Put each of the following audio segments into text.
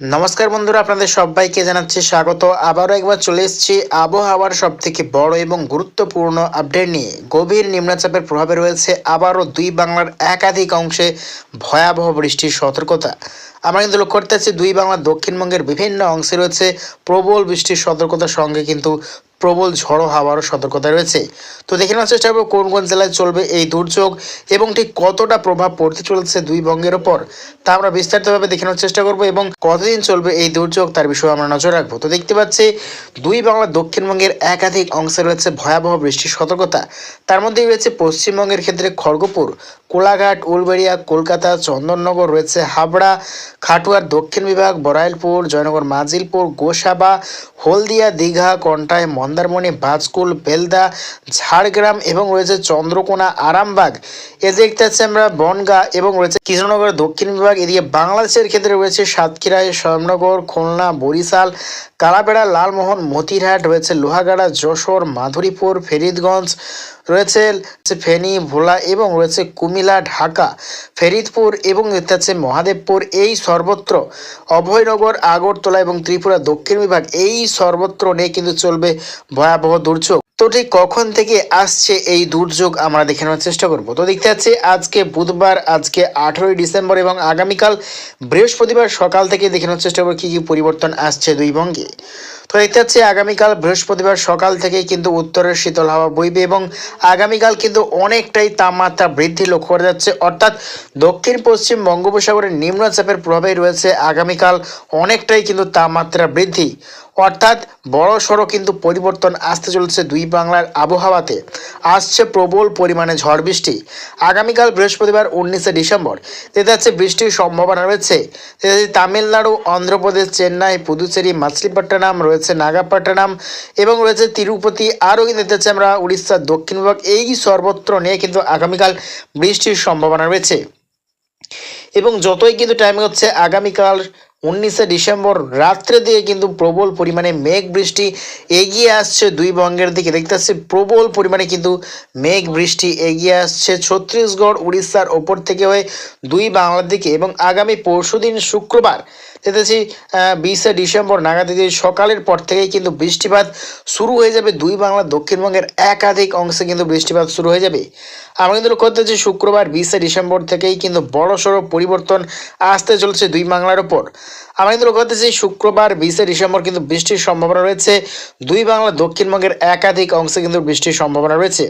নমস্কার বন্ধুরা, আপনাদের সবাইকে জানাচ্ছি স্বাগত। আবারও একবার চলে এসেছি আবহাওয়ার সব থেকে বড় এবং গুরুত্বপূর্ণ আপডেট নিয়ে। গভীর নিম্নচাপের প্রভাবে রয়েছে আবারও দুই বাংলার একাধিক অংশে ভয়াবহ বৃষ্টির সতর্কতা। আমরা কিন্তু লক্ষ্য করতে পারছি দুই বাংলার দক্ষিণবঙ্গের বিভিন্ন অংশে রয়েছে প্রবল বৃষ্টির সতর্কতার সঙ্গে কিন্তু প্রবল ঝড়ো হাওয়ারও সতর্কতা রয়েছে। তো দেখে নেওয়ার চেষ্টা করব কোন কোন জেলায় চলবে এই দুর্যোগ এবং ঠিক কতটা প্রভাব পড়তে চলেছে দুই বঙ্গের ওপর। তা আমরা বিস্তারিতভাবে দেখে নেওয়ার চেষ্টা করব এবং কতদিন চলবে এই দুর্যোগ তার বিষয়ে আমরা নজর রাখব। তো দেখতে পাচ্ছি, দুই বাংলার দক্ষিণবঙ্গের একাধিক অংশে রয়েছে ভয়াবহ বৃষ্টির সতর্কতা। তার মধ্যেই রয়েছে পশ্চিমবঙ্গের ক্ষেত্রে খড়গপুর, কোলাঘাট, উলবেড়িয়া, কলকাতা, চন্দননগর রয়েছে হাবড়া, খাটুয়ার দক্ষিণ বিভাগ বরাইলপুর জয়নগর, মাজিলপুর, গোসাবা, হলদিয়া, দীঘা, কন্টাই মন্দারমণি ভাজকুল বেলদা, ঝাড়গ্রাম এবং রয়েছে চন্দ্রকোনা, আরামবাগ। এ দেখতে আমরা বনগা এবং রয়েছে কৃষ্ণনগর, দক্ষিণ বিভাগ। এদিকে বাংলাদেশের ক্ষেত্রে রয়েছে সাতক্ষীরায় শ্যামনগর খুলনা, বরিশাল, কালাবেড়া, লালমোহন, মতিরহাট, রয়েছে লোহাগাড়া, যশোর, মাধুরীপুর, ফেরিদগঞ্জ রয়েছে ফেনী, ভোলা এবং রয়েছে কুমিলা ঢাকা, ফেরিদপুর এবং পাচ্ছি মহাদেবপুর। এই সর্বত্র অভয়নগর, আগরতলা এবং ত্রিপুরা দক্ষিণ বিভাগ এই সর্বত্র নিয়ে কিন্তু চলবে ভয়াবহ দুর্যোগ। তো ঠিক কখন থেকে আসছে এই দুর্যোগ আমরা দেখে নেওয়ার চেষ্টা করব। তো দেখতে পাচ্ছি আজকে বুধবার, আজকে আঠেরোই ডিসেম্বর এবং আগামীকাল বৃহস্পতিবার সকাল থেকে দেখে নেওয়ার চেষ্টা করব কী কী পরিবর্তন আসছে দুই বঙ্গে। তো দেখতে হচ্ছে আগামীকাল বৃহস্পতিবার সকাল থেকেই কিন্তু উত্তরের শীতল হাওয়া বইবে এবং আগামীকাল কিন্তু অনেকটাই তাপমাত্রা বৃদ্ধি লক্ষ্য করা যাচ্ছে। অর্থাৎ দক্ষিণ, পশ্চিম বঙ্গোপসাগরের নিম্নচাপের প্রভাবে রয়েছে আগামীকাল অনেকটাই কিন্তু তাপমাত্রা বৃদ্ধি। অর্থাৎ বড় সড়ো কিন্তু পরিবর্তন আসতে চলেছে দুই বাংলার আবহাওয়াতে। আসছে প্রবল পরিমাণে ঝড় বৃষ্টি। আগামীকাল বৃহস্পতিবার উনিশে ডিসেম্বর। যেতে যাচ্ছে বৃষ্টির সম্ভাবনা রয়েছে। তামিলনাড়ু, অন্ধ্রপ্রদেশ, চেন্নাই, পুদুচেরি মাছলিপট্টনম রয়েছে নাগাপট্টনম এবং রয়েছে তিরুপতি। আরও কিন্তু দেখতে আমরা উড়িষ্যার দক্ষিণ বিভাগ। এই সর্বত্র নিয়ে কিন্তু আগামীকাল বৃষ্টির সম্ভাবনা রয়েছে। এবং যতই কিন্তু টাইম হচ্ছে, আগামীকাল উনিশে ডিসেম্বর রাত্রে দিয়ে কিন্তু প্রবল পরিমাণে মেঘ বৃষ্টি এগিয়ে আসছে দুই বঙ্গের দিকে। দেখতে পাচ্ছি প্রবল পরিমাণে কিন্তু মেঘ বৃষ্টি এগিয়ে আসছে ছত্তিশগড়, উড়িষ্যার ওপর থেকে হয়ে দুই বাংলার দিকে। এবং আগামী পরশুদিন শুক্রবার দেখতেছি বিশে ডিসেম্বর নাগাদ সকালের পর থেকেই কিন্তু বৃষ্টিপাত শুরু হয়ে যাবে। দুই বাংলার দক্ষিণবঙ্গের একাধিক অংশে কিন্তু বৃষ্টিপাত শুরু হয়ে যাবে। আমরা কিন্তু লক্ষ্য করতেছি শুক্রবার বিশে ডিসেম্বর থেকেই কিন্তু বড় সড়ো পরিবর্তন আসতে চলছে দুই বাংলার ওপর। আমরা কিন্তু লক্ষ্য করতেছি শুক্রবার বিশে ডিসেম্বর কিন্তু বৃষ্টির সম্ভাবনা রয়েছে। দুই বাংলা দক্ষিণবঙ্গের একাধিক অংশে কিন্তু বৃষ্টির সম্ভাবনা রয়েছে।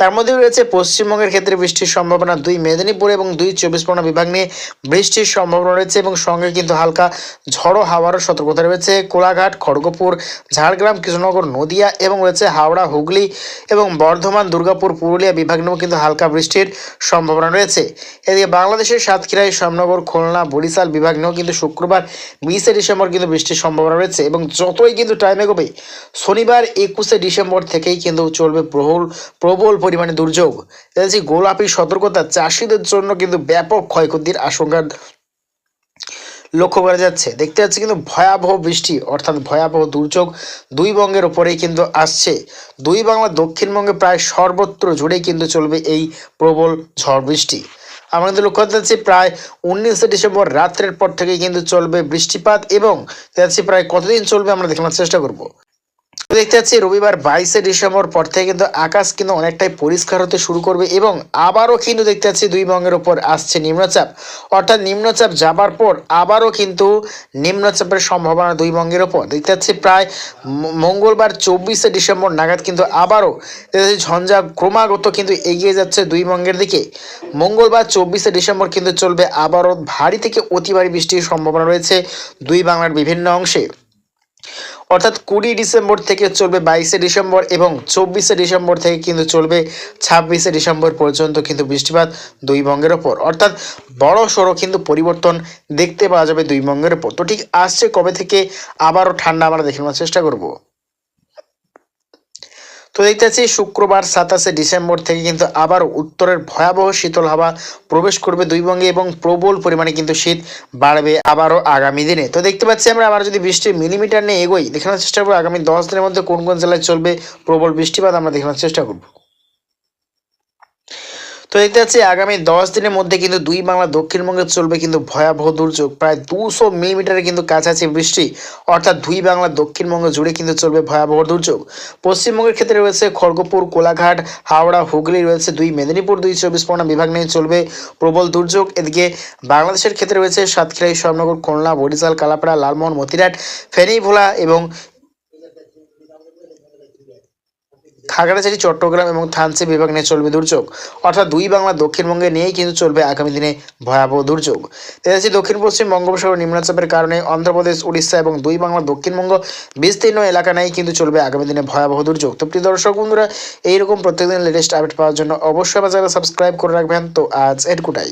তার মধ্যে রয়েছে পশ্চিমবঙ্গের ক্ষেত্রে বৃষ্টির সম্ভাবনা দুই মেদিনীপুর এবং দুই চব্বিশ পরগনা বিভাগ নিয়ে বৃষ্টির সম্ভাবনা রয়েছে এবং সঙ্গে কিন্তু হালকা ঝড়ো হাওয়ারও সতর্কতা রয়েছে। কোলাঘাট, খড়গপুর, ঝাড়গ্রাম, কৃষ্ণনগর, নদিয়া এবং রয়েছে হাওড়া, হুগলি এবং বর্ধমান, দুর্গাপুর, পুরুলিয়া বিভাগ নিয়েও কিন্তু হালকা বৃষ্টির সম্ভাবনা রয়েছে। এদিকে বাংলাদেশের সাতক্ষীরায় শ্যামনগর খুলনা, বরিশাল বিভাগ নিয়েও কিন্তু শুক্রবার বিশে ডিসেম্বর কিন্তু বৃষ্টির সম্ভাবনা রয়েছে এবং যতই কিন্তু টাইম এগোবে, শনিবার একুশে ডিসেম্বর থেকেই কিন্তু চলবে প্রবল প্রবল পরিমাণে দুর্যোগ। দেখছি গোলাপি সতর্কতা চাষিদের জন্য কিন্তু ব্যাপক ক্ষয়ক্ষতির আশঙ্কা লক্ষ্য করা যাচ্ছে। দেখতে যাচ্ছে কিন্তু ভয়াবহ বৃষ্টি, অর্থাৎ ভয়াবহ দুর্যোগ দুই বঙ্গের ওপরেই কিন্তু আসছে। দুই বাংলা দক্ষিণবঙ্গে প্রায় সর্বত্র জুড়েই কিন্তু চলবে এই প্রবল ঝড় বৃষ্টি। আমরা কিন্তু লক্ষ্য করতে যাচ্ছি প্রায় উনিশে ডিসেম্বর রাত্রের পর থেকেই কিন্তু চলবে বৃষ্টিপাত এবং যাচ্ছি প্রায় কতদিন চলবে আমরা দেখানোর চেষ্টা করব। দেখতে পাচ্ছি, রবিবার বাইশে ডিসেম্বর পর থেকে কিন্তু আকাশ কিন্তু অনেকটাই পরিষ্কার হতে শুরু করবে এবং আবারও কিন্তু দেখতে পাচ্ছি দুই বঙ্গের ওপর আসছে নিম্নচাপ। অর্থাৎ নিম্নচাপ যাবার পর আবারও কিন্তু নিম্নচাপের সম্ভাবনা দুই বঙ্গের ওপর। দেখতে পাচ্ছি প্রায় মঙ্গলবার চব্বিশে ডিসেম্বর নাগাদ কিন্তু আবারও ঝঞ্ঝা ক্রমাগত কিন্তু এগিয়ে যাচ্ছে দুই বঙ্গের দিকে। মঙ্গলবার চব্বিশে ডিসেম্বর কিন্তু চলবে আবারও ভারী থেকে অতি ভারী বৃষ্টির সম্ভাবনা রয়েছে দুই বাংলার বিভিন্ন অংশে। অর্থাৎ কুড়ি ডিসেম্বর থেকে চলবে বাইশে ডিসেম্বর এবং চব্বিশে ডিসেম্বর থেকে কিন্তু চলবে ছাব্বিশে ডিসেম্বর পর্যন্ত কিন্তু বৃষ্টিপাত দুই বঙ্গের ওপর। অর্থাৎ বড় সড়ো কিন্তু পরিবর্তন দেখতে পাওয়া যাবে দুই বঙ্গের ওপর। তো ঠিক আসছে কবে থেকে? আবারও ঠান্ডা আমরা দেখে নেওয়ার চেষ্টা করব। তো দেখতে পাচ্ছি শুক্রবার সাতাশে ডিসেম্বর থেকে কিন্তু আবার উত্তরের ভয়াবহ শীতল হাওয়া প্রবেশ করবে দুই বঙ্গে এবং প্রবল পরিমাণে কিন্তু শীত বাড়বে আবারও আগামী দিনে। তো দেখতে পাচ্ছি আমরা আবার যদি বৃষ্টির মিলিমিটার নিয়ে এগোই, দেখানোর চেষ্টা করব আগামী দশ দিনের মধ্যে কোন কোন জেলায় চলবে প্রবল বৃষ্টিপাত আমরা দেখানোর চেষ্টা করব। তো দেখতে পাচ্ছি আগামী দশ দিনের মধ্যে কিন্তু দুই বাংলা দক্ষিণবঙ্গে চলবে কিন্তু ভয়াবহ দুর্যোগ। প্রায় দুশো মিলিমিটারের কিন্তু কাছাকাছি বৃষ্টি, অর্থাৎ দুই বাংলা দক্ষিণবঙ্গ জুড়ে কিন্তু চলবে ভয়াবহ দুর্যোগ। পশ্চিমবঙ্গের ক্ষেত্রে রয়েছে খড়গপুর, কোলাঘাট, হাওড়া, হুগলি রয়েছে দুই, মেদিনীপুর দুই, চব্বিশ পরগনা বিভাগ নিয়ে চলবে প্রবল দুর্যোগ। এদিকে বাংলাদেশের ক্ষেত্রে রয়েছে সাতক্ষীরা, ঈশ্বরনগর, খুলনা, বরিশাল, কালাপাড়া, লালমোহন, মতিরাট, ফেনী, ভোলা এবং খাগড়াছড়ি, চট্টগ্রাম এবং থানসি বিভাগ নিয়ে চলবে দুর্যোগ। অর্থাৎ দুই বাংলা দক্ষিণবঙ্গে নিয়েই কিন্তু চলবে আগামী দিনে ভয়াবহ দুর্যোগ। দেখেছি দক্ষিণ, পশ্চিম বঙ্গোপসাগর নিম্নচাপের কারণে অন্ধ্রপ্রদেশ, উড়িষ্যা এবং দুই বাংলা দক্ষিণবঙ্গ বিস্তীর্ণ এলাকা নিয়েই কিন্তু চলবে আগামী দিনে ভয়াবহ দুর্যোগ। তো প্রিয় দর্শক বন্ধুরা, এইরকম প্রত্যেকদিন লেটেস্ট আপডেট পাওয়ার জন্য অবশ্যই আমার সাবস্ক্রাইব করে রাখবেন। তো আজ এটকুটাই।